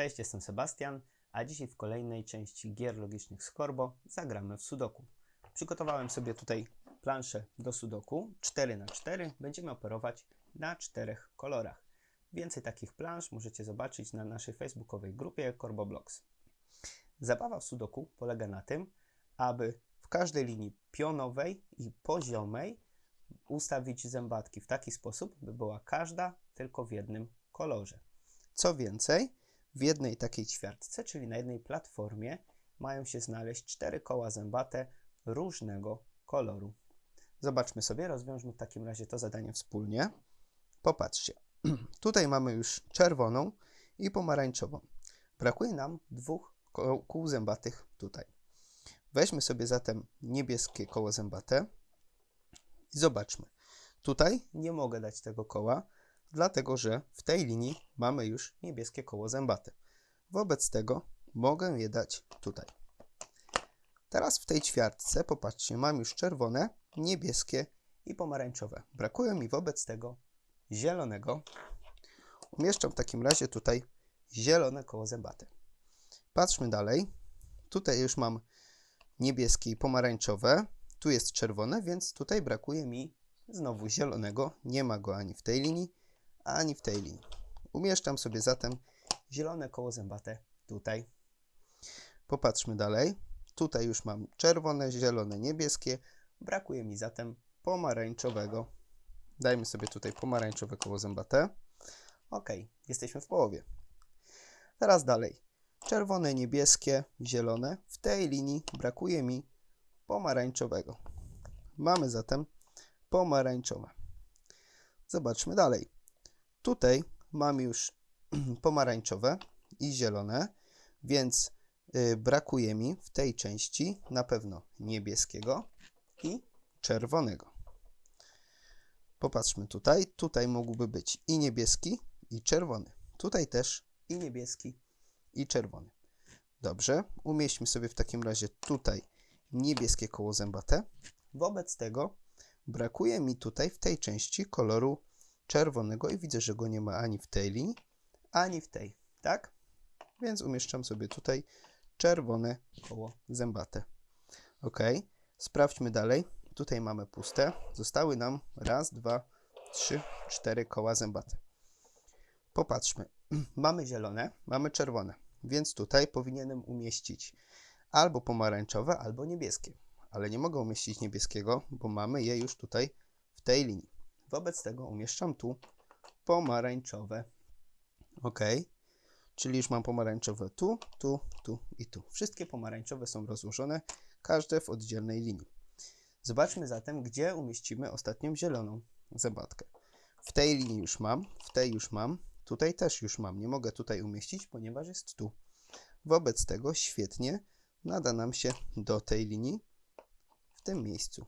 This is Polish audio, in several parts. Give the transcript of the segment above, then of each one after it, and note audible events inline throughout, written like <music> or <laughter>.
Cześć, jestem Sebastian, a dzisiaj w kolejnej części gier logicznych z Korbo zagramy w Sudoku. Przygotowałem sobie tutaj planszę do Sudoku 4x4. Będziemy operować na czterech kolorach. Więcej takich plansz możecie zobaczyć na naszej facebookowej grupie Korbo Blocks. Zabawa w Sudoku polega na tym, aby w każdej linii pionowej i poziomej ustawić zębatki w taki sposób, by była każda tylko w jednym kolorze. Co więcej, w jednej takiej ćwiartce, czyli na jednej platformie, mają się znaleźć cztery koła zębate różnego koloru. Zobaczmy sobie, rozwiążmy w takim razie to zadanie wspólnie. Popatrzcie, <clears throat> tutaj mamy już czerwoną i pomarańczową. Brakuje nam dwóch kół zębatych tutaj. Weźmy sobie zatem niebieskie koło zębate i zobaczmy. Tutaj nie mogę dać tego koła, dlatego że w tej linii mamy już niebieskie koło zębate. Wobec tego mogę je dać tutaj. Teraz w tej ćwiartce, popatrzcie, mam już czerwone, niebieskie i pomarańczowe. Brakuje mi wobec tego zielonego. Umieszczam w takim razie tutaj zielone koło zębate. Patrzmy dalej. Tutaj już mam niebieskie i pomarańczowe. Tu jest czerwone, więc tutaj brakuje mi znowu zielonego. Nie ma go ani w tej linii, ani w tej linii. Umieszczam sobie zatem zielone koło zębate tutaj. Popatrzmy dalej. Tutaj już mam czerwone, zielone, niebieskie. Brakuje mi zatem pomarańczowego. Dajmy sobie tutaj pomarańczowe koło zębate. Ok, jesteśmy w połowie. Teraz dalej. Czerwone, niebieskie, zielone. W tej linii brakuje mi pomarańczowego. Mamy zatem pomarańczowe. Zobaczmy dalej. Tutaj mam już <clears throat> pomarańczowe i zielone, więc y, brakuje mi w tej części na pewno niebieskiego i czerwonego. Popatrzmy tutaj. Tutaj mógłby być i niebieski, i czerwony. Tutaj też i niebieski, i czerwony. Dobrze, umieśćmy sobie w takim razie tutaj niebieskie koło zębate. Wobec tego brakuje mi tutaj w tej części koloru czerwonego i widzę, że go nie ma ani w tej linii, ani w tej, tak? Więc umieszczam sobie tutaj czerwone koło zębate. Ok, sprawdźmy dalej. Tutaj mamy puste. Zostały nam raz, dwa, trzy, cztery koła zębate. Popatrzmy. <clears throat> Mamy zielone, mamy czerwone, więc tutaj powinienem umieścić albo pomarańczowe, albo niebieskie. Ale nie mogę umieścić niebieskiego, bo mamy je już tutaj w tej linii. Wobec tego umieszczam tu pomarańczowe. Ok, czyli już mam pomarańczowe tu, tu, tu i tu. Wszystkie pomarańczowe są rozłożone, każde w oddzielnej linii. Zobaczmy zatem, gdzie umieścimy ostatnią zieloną zębatkę. W tej linii już mam, w tej już mam, tutaj też już mam. Nie mogę tutaj umieścić, ponieważ jest tu. Wobec tego świetnie nada nam się do tej linii w tym miejscu.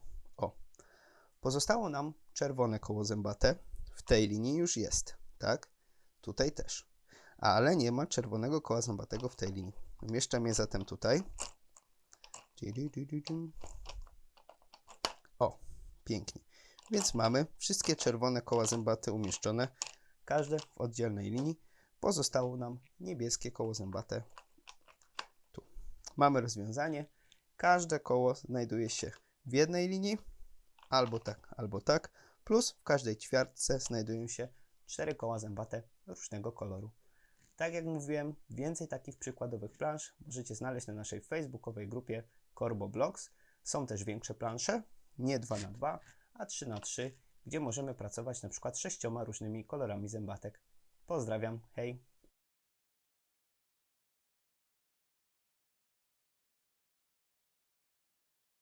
Pozostało nam czerwone koło zębate. W tej linii już jest, tak? Tutaj też. Ale nie ma czerwonego koła zębatego w tej linii. Umieszczam je zatem tutaj. O, pięknie. Więc mamy wszystkie czerwone koła zębate umieszczone, każde w oddzielnej linii. Pozostało nam niebieskie koło zębate tu. Mamy rozwiązanie. Każde koło znajduje się w jednej linii, albo tak, albo tak, plus w każdej ćwiartce znajdują się cztery koła zębate różnego koloru. Tak jak mówiłem, więcej takich przykładowych plansz możecie znaleźć na naszej facebookowej grupie Corbo Blocks. Są też większe plansze, nie 2 na 2 a 3 na 3 gdzie możemy pracować na przykład sześcioma różnymi kolorami zębatek. Pozdrawiam, hej!